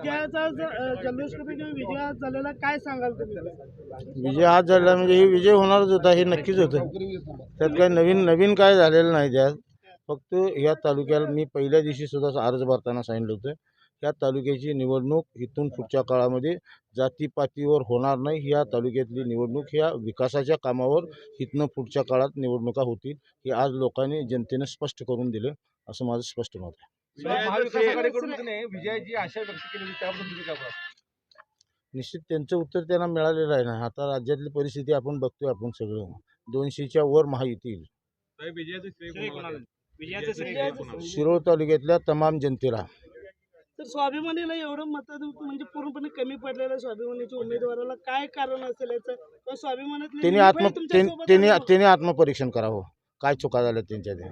विजयाचा जल्लोष विजय आज झालेला काय सांगाल तुम्ही? विजय आज झाला म्हणजे हे विजय होणारच होता हे नक्कीच होतं. त्यात काही नवीन नवीन काय झालेलं नाही त्यात. फक्त या तालुक्याला मी पहिल्या दिवशी सुद्धा अर्ज भरताना सांगितलं होतं या तालुक्याची निवडणूक इथून पुढच्या काळामध्ये जातीपातीवर होणार नाही. या तालुक्यातली निवडणूक ह्या विकासाच्या कामावर इथनं पुढच्या काळात निवडणुका होतील हे आज लोकांनी जनतेनं स्पष्ट करून दिलं असं माझं स्पष्ट मत आहे. विजयाची आशा व्यक्त केली होती त्याबद्दल तुम्ही काय बोलाल? निश्चित त्यांचं उत्तर त्यांना मिळालेलं आहे ना आता राज्यातली परिस्थिती आपण बघतोय आपण सगळं दोनशेच्या वर महायुती येईल साहेब, विजयाचं श्रेय श्रेय कोणाला कोणाला? आहे? विजयाचं विजयाचं श्रेय श्रेय कोणाला? कोणाला? शिरोळ तालुक्यातल्या तमाम जनतेला तर स्वाभिमानीला एवढं मत म्हणजे पूर्णपणे कमी पडलेलं स्वाभिमानीच्या उमेदवाराला काय कारण असेल याचं किंवा स्वाभिमानातले त्यांनी आत्म त्यां-? त्यांनी आत्मपरीक्षण करावं काय चुका झाल्या त्यांच्या त्या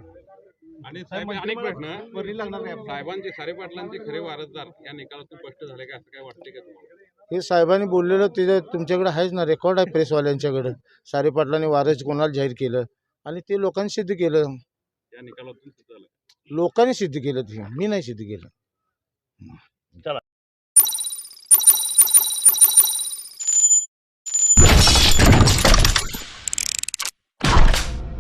आणि साहेब अनेक प्रश्न वरली लागणार नाही. साहेबांचे सारे पाटलांचे खरे वारसदार या निकालातून स्पष्ट झाले का? असं काय वाटते का तुम्हाला? हे साहेबांनी बोललेलं ते तुमच्याकडे आहेच ना. रेकॉर्ड आहे प्रेसवाल्यांच्याकडे सारे पाटलांनी वारस कोणाला जाहीर केलं? आणि ते लोकांनी सिद्ध केलं. या निकालातून सिद्ध झालं. लोकांनी सिद्ध केलं. ते मी नाही सिद्ध केलं.